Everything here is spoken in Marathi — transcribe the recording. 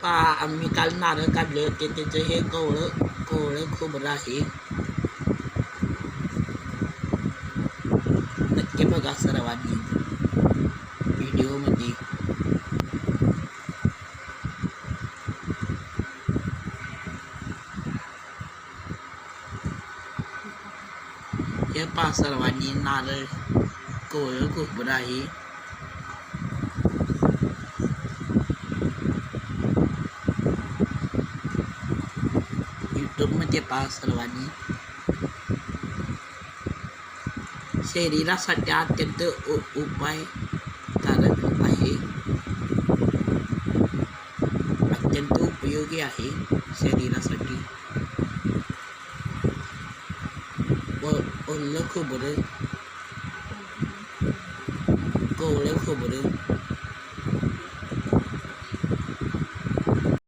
पा आम्ही काल नारळ काढले होते त्याचं हे कवळं कवळं खोबरं आहे नक्की बघा सर्वांनी व्हिडिओमध्ये. हे पा सर्वांनी नारळ कवळं खोबरं आहे यूट्यूबमध्ये पहा सर्वांनी. शरीरासाठी अत्यंत उ- उपायकारक आहे. अत्यंत उपयोगी आहे शरीरासाठी. व ओलं खोबरं कवळं खोबरं